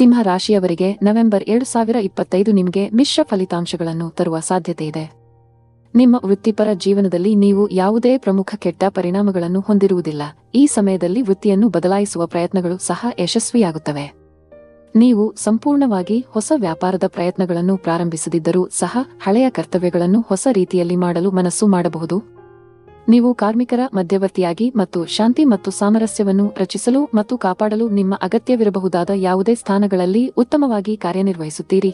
ಸಿಂಹ ರಾಶಿಯವರಿಗೆ ನವೆಂಬರ್ ಎರಡು ಸಾವಿರ ಇಪ್ಪತ್ತೈದು ನಿಮಗೆ ಮಿಶ್ರ ಫಲಿತಾಂಶಗಳನ್ನು ತರುವ ಸಾಧ್ಯತೆ ಇದೆ. ನಿಮ್ಮ ವೃತ್ತಿಪರ ಜೀವನದಲ್ಲಿ ನೀವು ಯಾವುದೇ ಪ್ರಮುಖ ಕೆಟ್ಟ ಪರಿಣಾಮಗಳನ್ನು ಹೊಂದಿರುವುದಿಲ್ಲ. ಈ ಸಮಯದಲ್ಲಿ ವೃತ್ತಿಯನ್ನು ಬದಲಾಯಿಸುವ ಪ್ರಯತ್ನಗಳು ಸಹ ಯಶಸ್ವಿಯಾಗುತ್ತವೆ. ನೀವು ಸಂಪೂರ್ಣವಾಗಿ ಹೊಸ ವ್ಯಾಪಾರದ ಪ್ರಯತ್ನಗಳನ್ನು ಪ್ರಾರಂಭಿಸದಿದ್ದರೂ ಸಹ ಹಳೆಯ ಕರ್ತವ್ಯಗಳನ್ನು ಹೊಸ ರೀತಿಯಲ್ಲಿ ಮಾಡಲು ಮನಸ್ಸು ಮಾಡಬಹುದು. ನೀವು ಕಾರ್ಮಿಕರ ಮಧ್ಯವರ್ತಿಯಾಗಿ ಮತ್ತು ಶಾಂತಿ ಮತ್ತು ಸಾಮರಸ್ಯವನ್ನು ರಚಿಸಲು ಮತ್ತು ಕಾಪಾಡಲು ನಿಮ್ಮ ಅಗತ್ಯವಿರಬಹುದಾದ ಯಾವುದೇ ಸ್ಥಾನಗಳಲ್ಲಿ ಉತ್ತಮವಾಗಿ ಕಾರ್ಯನಿರ್ವಹಿಸುತ್ತೀರಿ.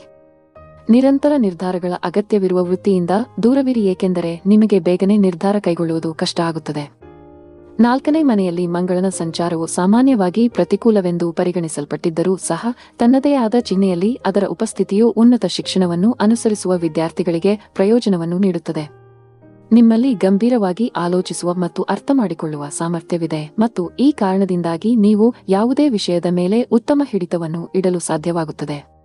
ನಿರಂತರ ನಿರ್ಧಾರಗಳ ಅಗತ್ಯವಿರುವ ವೃತ್ತಿಯಿಂದ ದೂರವಿರಿ, ಏಕೆಂದರೆ ನಿಮಗೆ ಬೇಗನೆ ನಿರ್ಧಾರ ಕೈಗೊಳ್ಳುವುದು ಕಷ್ಟ ಆಗುತ್ತದೆ. ನಾಲ್ಕನೇ ಮನೆಯಲ್ಲಿ ಮಂಗಳನ ಸಂಚಾರವು ಸಾಮಾನ್ಯವಾಗಿ ಪ್ರತಿಕೂಲವೆಂದು ಪರಿಗಣಿಸಲ್ಪಟ್ಟಿದ್ದರೂ ಸಹ, ತನ್ನದೇ ಆದ ಚಿಹ್ನೆಯಲ್ಲಿ ಅದರ ಉಪಸ್ಥಿತಿಯು ಉನ್ನತ ಶಿಕ್ಷಣವನ್ನು ಅನುಸರಿಸುವ ವಿದ್ಯಾರ್ಥಿಗಳಿಗೆ ಪ್ರಯೋಜನವನ್ನು ನೀಡುತ್ತದೆ. ನಿಮ್ಮಲ್ಲಿ ಗಂಭೀರವಾಗಿ ಆಲೋಚಿಸುವ ಮತ್ತು ಅರ್ಥಮಾಡಿಕೊಳ್ಳುವ ಸಾಮರ್ಥ್ಯವಿದೆ ಮತ್ತು ಈ ಕಾರಣದಿಂದಾಗಿ ನೀವು ಯಾವುದೇ ವಿಷಯದ ಮೇಲೆ ಉತ್ತಮ ಹಿಡಿತವನ್ನು ಇಡಲು ಸಾಧ್ಯವಾಗುತ್ತದೆ.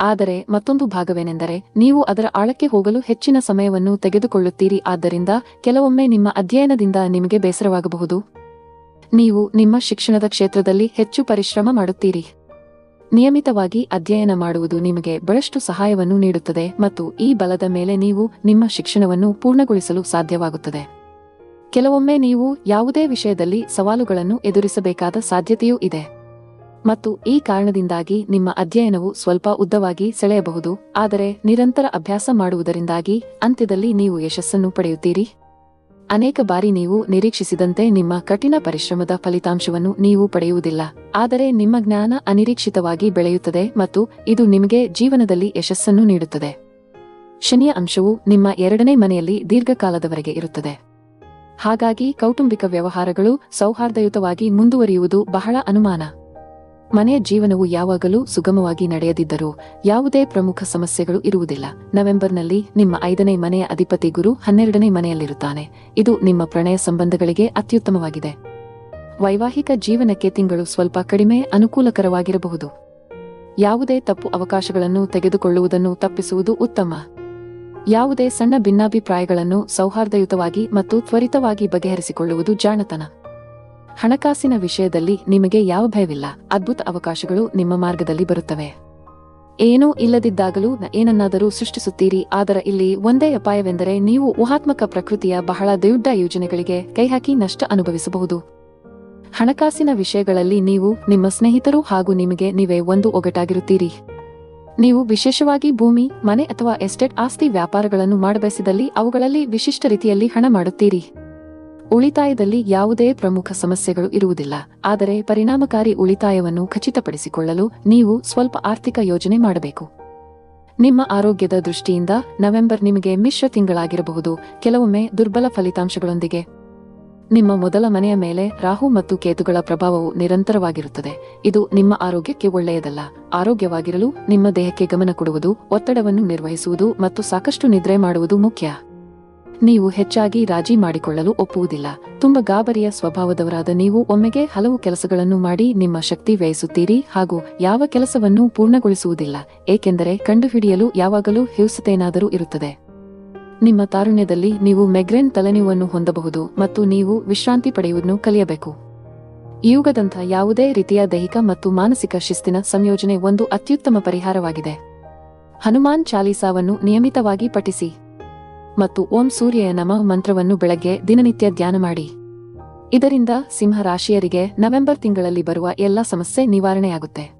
ಆದರೆ ಮತ್ತೊಂದು ಭಾಗವೇನೆಂದರೆ ನೀವು ಅದರ ಆಳಕ್ಕೆ ಹೋಗಲು ಹೆಚ್ಚಿನ ಸಮಯವನ್ನು ತೆಗೆದುಕೊಳ್ಳುತ್ತೀರಿ, ಆದ್ದರಿಂದ ಕೆಲವೊಮ್ಮೆ ನಿಮ್ಮ ಅಧ್ಯಯನದಿಂದ ನಿಮಗೆ ಬೇಸರವಾಗಬಹುದು. ನೀವು ನಿಮ್ಮ ಶಿಕ್ಷಣದ ಕ್ಷೇತ್ರದಲ್ಲಿ ಹೆಚ್ಚು ಪರಿಶ್ರಮ ಮಾಡುತ್ತೀರಿ. ನಿಯಮಿತವಾಗಿ ಅಧ್ಯಯನ ಮಾಡುವುದು ನಿಮಗೆ ಬಹಳಷ್ಟು ಸಹಾಯವನ್ನು ನೀಡುತ್ತದೆ ಮತ್ತು ಈ ಬಲದ ಮೇಲೆ ನೀವು ನಿಮ್ಮ ಶಿಕ್ಷಣವನ್ನು ಪೂರ್ಣಗೊಳಿಸಲು ಸಾಧ್ಯವಾಗುತ್ತದೆ. ಕೆಲವೊಮ್ಮೆ ನೀವು ಯಾವುದೇ ವಿಷಯದಲ್ಲಿ ಸವಾಲುಗಳನ್ನು ಎದುರಿಸಬೇಕಾದ ಸಾಧ್ಯತೆಯೂ ಇದೆ. ಮತ್ತು ಈ ಕಾರಣದಿಂದಾಗಿ ನಿಮ್ಮ ಅಧ್ಯಯನವು ಸ್ವಲ್ಪ ಉದ್ದವಾಗಿ ಸೆಳೆಯಬಹುದು, ಆದರೆ ನಿರಂತರ ಅಭ್ಯಾಸ ಮಾಡುವುದರಿಂದಾಗಿ ಅಂತ್ಯದಲ್ಲಿ ನೀವು ಯಶಸ್ಸನ್ನು ಪಡೆಯುತ್ತೀರಿ. ಅನೇಕ ಬಾರಿ ನೀವು ನಿರೀಕ್ಷಿಸಿದಂತೆ ನಿಮ್ಮ ಕಠಿಣ ಪರಿಶ್ರಮದ ಫಲಿತಾಂಶವನ್ನು ನೀವು ಪಡೆಯುವುದಿಲ್ಲ. ಆದರೆ ನಿಮ್ಮ ಜ್ಞಾನ ಅನಿರೀಕ್ಷಿತವಾಗಿ ಬೆಳೆಯುತ್ತದೆ ಮತ್ತು ಇದು ನಿಮಗೆ ಜೀವನದಲ್ಲಿ ಯಶಸ್ಸನ್ನು ನೀಡುತ್ತದೆ. ಶನಿಯ ಅಂಶವು ನಿಮ್ಮ ಎರಡನೇ ಮನೆಯಲ್ಲಿ ದೀರ್ಘಕಾಲದವರೆಗೆ ಇರುತ್ತದೆ. ಹಾಗಾಗಿ ಕೌಟುಂಬಿಕ ವ್ಯವಹಾರಗಳು ಸೌಹಾರ್ದಯುತವಾಗಿ ಮುಂದುವರಿಯುವುದು ಬಹಳ ಅನುಮಾನ. ಮನೆಯ ಜೀವನವು ಯಾವಾಗಲೂ ಸುಗಮವಾಗಿ ನಡೆಯದಿದ್ದರೂ ಯಾವುದೇ ಪ್ರಮುಖ ಸಮಸ್ಯೆಗಳು ಇರುವುದಿಲ್ಲ. ನವೆಂಬರ್ನಲ್ಲಿ ನಿಮ್ಮ ಐದನೇ ಮನೆಯ ಅಧಿಪತಿ ಗುರು ಹನ್ನೆರಡನೇ ಮನೆಯಲ್ಲಿರುತ್ತಾನೆ. ಇದು ನಿಮ್ಮ ಪ್ರಣಯ ಸಂಬಂಧಗಳಿಗೆ ಅತ್ಯುತ್ತಮವಾಗಿದೆ. ವೈವಾಹಿಕ ಜೀವನಕ್ಕೆ ತಿಂಗಳು ಸ್ವಲ್ಪ ಕಡಿಮೆ ಅನುಕೂಲಕರವಾಗಿರಬಹುದು. ಯಾವುದೇ ತಪ್ಪು ಅವಕಾಶಗಳನ್ನು ತೆಗೆದುಕೊಳ್ಳುವುದನ್ನು ತಪ್ಪಿಸುವುದು ಉತ್ತಮ. ಯಾವುದೇ ಸಣ್ಣ ಭಿನ್ನಾಭಿಪ್ರಾಯಗಳನ್ನು ಸೌಹಾರ್ದಯುತವಾಗಿ ಮತ್ತು ತ್ವರಿತವಾಗಿ ಬಗೆಹರಿಸಿಕೊಳ್ಳುವುದು ಜಾಣತನ. ಹಣಕಾಸಿನ ವಿಷಯದಲ್ಲಿ ನಿಮಗೆ ಯಾವ ಭಯವಿಲ್ಲ, ಅದ್ಭುತ ಅವಕಾಶಗಳು ನಿಮ್ಮ ಮಾರ್ಗದಲ್ಲಿ ಬರುತ್ತವೆ. ಏನೂ ಇಲ್ಲದಿದ್ದಾಗಲೂ ಏನನ್ನಾದರೂ ಸೃಷ್ಟಿಸುತ್ತೀರಿ ಆದರೆ ಇಲ್ಲಿ ಒಂದೇ ಅಪಾಯವೆಂದರೆ ನೀವು ಊಹಾತ್ಮಕ ಪ್ರಕೃತಿಯ ಬಹಳ ದೊಡ್ಡ ಯೋಜನೆಗಳಿಗೆ ಕೈಹಾಕಿ ನಷ್ಟ ಅನುಭವಿಸಬಹುದು. ಹಣಕಾಸಿನ ವಿಷಯಗಳಲ್ಲಿ ನೀವು ನಿಮ್ಮ ಸ್ನೇಹಿತರು ಹಾಗೂ ನಿಮಗೆ ನೀವೇ ಒಂದು ಒಗಟಾಗಿರುತ್ತೀರಿ. ನೀವು ವಿಶೇಷವಾಗಿ ಭೂಮಿ, ಮನೆ ಅಥವಾ ಎಸ್ಟೇಟ್, ಆಸ್ತಿ ವ್ಯಾಪಾರಗಳನ್ನು ಮಾಡಬಯಸಿದಲ್ಲಿ ಅವುಗಳಲ್ಲಿ ವಿಶಿಷ್ಟ ರೀತಿಯಲ್ಲಿ ಹಣ ಮಾಡುತ್ತೀರಿ. ಉಳಿತಾಯದಲ್ಲಿ ಯಾವುದೇ ಪ್ರಮುಖ ಸಮಸ್ಯೆಗಳು ಇರುವುದಿಲ್ಲ. ಆದರೆ ಪರಿಣಾಮಕಾರಿ ಉಳಿತಾಯವನ್ನು ಖಚಿತಪಡಿಸಿಕೊಳ್ಳಲು ನೀವು ಸ್ವಲ್ಪ ಆರ್ಥಿಕ ಯೋಜನೆ ಮಾಡಬೇಕು. ನಿಮ್ಮ ಆರೋಗ್ಯದ ದೃಷ್ಟಿಯಿಂದ ನವೆಂಬರ್ ನಿಮಗೆ ಮಿಶ್ರ ತಿಂಗಳಾಗಿರಬಹುದು. ಕೆಲವೊಮ್ಮೆ ದುರ್ಬಲ ಫಲಿತಾಂಶಗಳೊಂದಿಗೆ. ನಿಮ್ಮ ಮೊದಲ ಮನೆಯ ಮೇಲೆ ರಾಹು ಮತ್ತು ಕೇತುಗಳ ಪ್ರಭಾವವು ನಿರಂತರವಾಗಿರುತ್ತದೆ. ಇದು ನಿಮ್ಮ ಆರೋಗ್ಯಕ್ಕೆ ಒಳ್ಳೆಯದಲ್ಲ. ಆರೋಗ್ಯವಾಗಿರಲು ನಿಮ್ಮ ದೇಹಕ್ಕೆ ಗಮನ ಕೊಡುವುದು, ಒತ್ತಡವನ್ನು ನಿರ್ವಹಿಸುವುದು ಮತ್ತು ಸಾಕಷ್ಟು ನಿದ್ರೆ ಮಾಡುವುದು ಮುಖ್ಯ. ನೀವು ಹೆಚ್ಚಾಗಿ ರಾಜಿ ಮಾಡಿಕೊಳ್ಳಲು ಒಪ್ಪುವುದಿಲ್ಲ. ತುಂಬಾ ಗಾಬರಿಯ ಸ್ವಭಾವದವರಾದ ನೀವು ಒಮ್ಮೆಗೆ ಹಲವು ಕೆಲಸಗಳನ್ನು ಮಾಡಿ ನಿಮ್ಮ ಶಕ್ತಿ ವ್ಯಯಿಸುತ್ತೀರಿ ಹಾಗೂ ಯಾವ ಕೆಲಸವನ್ನೂ ಪೂರ್ಣಗೊಳಿಸುವುದಿಲ್ಲ, ಏಕೆಂದರೆ ಕಂಡುಹಿಡಿಯಲು ಯಾವಾಗಲೂ ಹಿಂಸತೆಯೇನಾದರೂ ಇರುತ್ತದೆ. ನಿಮ್ಮ ತಾರುಣ್ಯದಲ್ಲಿ ನೀವು ಮೆಗ್ರೇನ್ ತಲೆನೋವನ್ನು ಹೊಂದಬಹುದು ಮತ್ತು ನೀವು ವಿಶ್ರಾಂತಿ ಪಡೆಯುವುದನ್ನು ಕಲಿಯಬೇಕು. ಯುಗದಂಥ ಯಾವುದೇ ರೀತಿಯ ದೈಹಿಕ ಮತ್ತು ಮಾನಸಿಕ ಶಿಸ್ತಿನ ಸಂಯೋಜನೆ ಒಂದು ಅತ್ಯುತ್ತಮ ಪರಿಹಾರವಾಗಿದೆ. ಹನುಮಾನ್ ಚಾಲೀಸಾವನ್ನು ನಿಯಮಿತವಾಗಿ ಪಠಿಸಿ. ಮತ್ತು ಓಂ ಸೂರ್ಯಯ ನಮಃ ಮಂತ್ರವನ್ನು ಬೆಳಗ್ಗೆ ದಿನನಿತ್ಯ ಧ್ಯಾನ ಮಾಡಿ. ಇದರಿಂದ ಸಿಂಹ ರಾಶಿಯರಿಗೆ ನವೆಂಬರ್ ತಿಂಗಳಲ್ಲಿ ಬರುವ ಎಲ್ಲ ಸಮಸ್ಯೆ ನಿವಾರಣೆಯಾಗುತ್ತೆ.